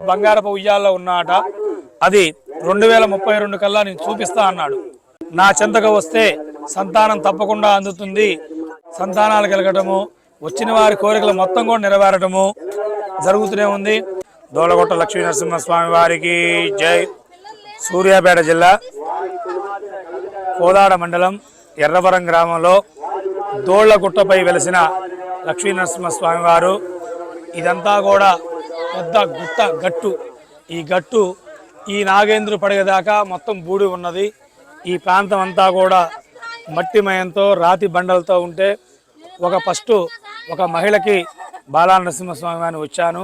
బంగారపు ఉయ్యాల్లో ఉన్నాట. అది రెండు వేల ముప్పై రెండు కల్లా నేను చూపిస్తా అన్నాడు. నా చెంతకు వస్తే సంతానం తప్పకుండా అందుతుంది. సంతానాలు కలగటము వచ్చిన వారి కోరికలు మొత్తం కూడా నెరవేరటము జరుగుతూనే ఉంది. దోలగొట్ట లక్ష్మీ నరసింహస్వామి వారికి జై. సూర్యాపేట జిల్లా కోదాడ మండలం ఎర్రవరం గ్రామంలో దోళ్ళగుట్టపై వెలిసిన లక్ష్మీ నరసింహస్వామి వారు ఇదంతా కూడా పెద్ద గుట్ట గట్టు. ఈ గట్టు ఈ నాగేంద్ర పడగదాకా మొత్తం బూడి ఉన్నది. ఈ ప్రాంతం అంతా కూడా మట్టిమయంతో రాతి బండలతో ఉంటే ఒక ఫస్ట్ ఒక మహిళకి బాలనరసింహస్వామి అని వచ్చాను.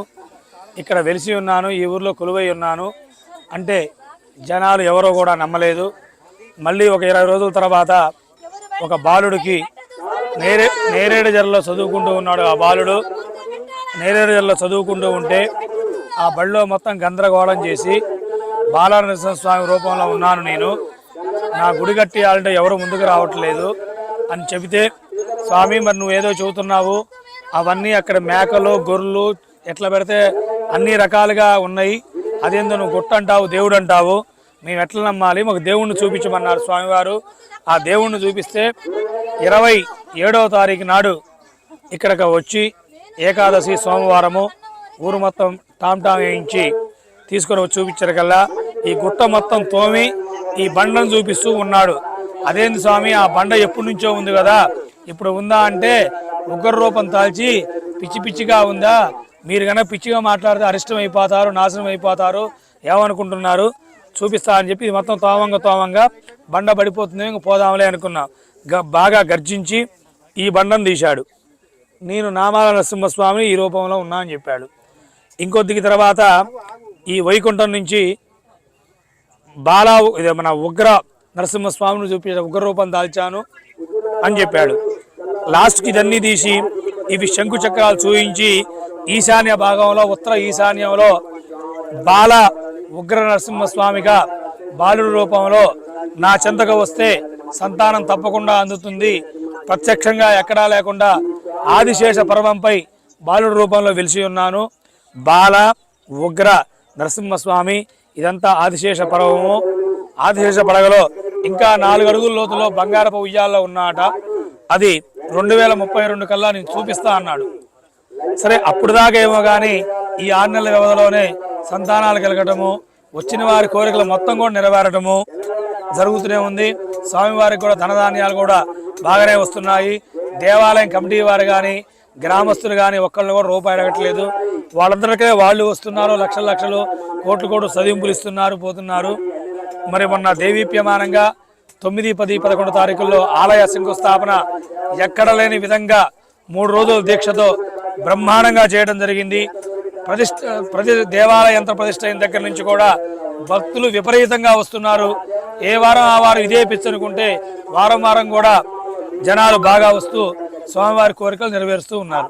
ఇక్కడ వెలిసి ఉన్నాను ఈ ఊర్లో కొలువై ఉన్నాను. అంటే జనాలు ఎవరో కూడా నమ్మలేదు. మళ్ళీ ఒక ఇరవై రోజుల తర్వాత ఒక బాలుడికి నేరే నేరేడు జరలో చదువుకుంటూ ఉన్నాడు ఆ బాలుడు. నేరేడు చదువుకుంటూ ఉంటే ఆ బడిలో మొత్తం గందరగోళం చేసి బాలనరసింహ స్వామి రూపంలో ఉన్నాను నేను. నా గుడి కట్టియాలంటే ఎవరు ముందుకు రావట్లేదు అని చెబితే స్వామి మరి నువ్వు ఏదో చెబుతున్నావు. అవన్నీ అక్కడ మేకలు గొర్రెలు ఎట్లా పెడితే అన్ని రకాలుగా ఉన్నాయి. అదేందో నువ్వు గుట్టంటావు దేవుడు అంటావు మేము ఎట్లా నమ్మాలి? మాకు దేవుణ్ణి చూపించమన్నారు స్వామివారు. ఆ దేవుణ్ణి చూపిస్తే ఇరవై ఏడవ తారీఖు నాడు ఇక్కడికి వచ్చి ఏకాదశి సోమవారము ఊరు మొత్తం టామ్టామ్ వేయించి తీసుకొని వచ్చి చూపించారు కల్లా ఈ గుట్ట మొత్తం తోమి ఈ బండను చూపిస్తూ ఉన్నాడు. అదేంది స్వామి ఆ బండ ఎప్పటి నుంచో ఉంది కదా ఇప్పుడు ఉందా అంటే ఉగ్ర రూపం తాల్చి పిచ్చి పిచ్చిగా ఉందా? మీరు కనుక పిచ్చిగా మాట్లాడితే అరిష్టం అయిపోతారు నాశనం అయిపోతారు ఏమనుకుంటున్నారు? చూపిస్తా అని చెప్పి ఇది మొత్తం తోమంగా తోమంగా బండ పడిపోతుంది ఇంక పోదాంలే అనుకున్నా. బాగా గర్జించి ఈ బండను తీశాడు. నేను నామాల నరసింహస్వామిని ఈ రూపంలో ఉన్నా అని చెప్పాడు. ఇంకొద్దికి తర్వాత ఈ వైకుంఠం నుంచి బాలా ఇది మన ఉగ్ర నరసింహస్వామిని చూపించిన ఉగ్ర రూపం దాల్చాను అని చెప్పాడు. లాస్ట్కి ఇదన్నీ తీసి ఇవి శంకు చక్రాలు చూయించి ఈశాన్య భాగంలో ఉత్తర ఈశాన్యంలో బాల ఉగ్ర నరసింహస్వామిగా బాలుడి రూపంలో నా చెంతకు వస్తే సంతానం తప్పకుండా అందుతుంది. ప్రత్యక్షంగా ఎక్కడా లేకుండా ఆదిశేష పర్వంపై బాలుడి రూపంలో వెలిసి ఉన్నాను. బాల ఉగ్ర నరసింహస్వామి ఇదంతా ఆదిశేష పర్వము. ఆదిశేష పడగలో ఇంకా నాలుగు అడుగుల లోతులో బంగారపు ఉయ్యాల్లో ఉన్నాట. అది రెండు వేల ముప్పై రెండు కల్లా నేను చూపిస్తా అన్నాడు. సరే అప్పుడు దాకా ఏమో కానీ ఈ ఆరు నెలల వ్యవధిలోనే సంతానాలు కలగటము వచ్చిన వారి కోరికలు మొత్తం కూడా నెరవేరటము జరుగుతూనే ఉంది. స్వామివారికి కూడా ధనధాన్యాలు కూడా బాగానే వస్తున్నాయి. దేవాలయం కమిటీ వారు కానీ గ్రామస్తులు కానీ ఒక్కళ్ళు కూడా రూపాయి అడగట్లేదు. వాళ్ళందరికీ వాళ్ళు వస్తున్నారు లక్షల లక్షలు కోట్లు కోట్లు చదివింపులు ఇస్తున్నారు పోతున్నారు. మరి మొన్న దేవీప్యమానంగా తొమ్మిది పది పదకొండు తారీఖుల్లో ఆలయ శంకుస్థాపన ఎక్కడ లేని విధంగా మూడు రోజుల దీక్షతో బ్రహ్మాండంగా చేయడం జరిగింది. ప్రతిష్ట ప్రతి దేవాలయ యంత్ర ప్రతిష్ట అయిన దగ్గర నుంచి కూడా భక్తులు విపరీతంగా వస్తున్నారు. ఏ వారం ఆ వారం ఇదే పిచ్చనుకుంటే వారం వారం కూడా జనాలు బాగా వస్తూ స్వామివారి కోరికలు నెరవేరుస్తూ ఉన్నారు.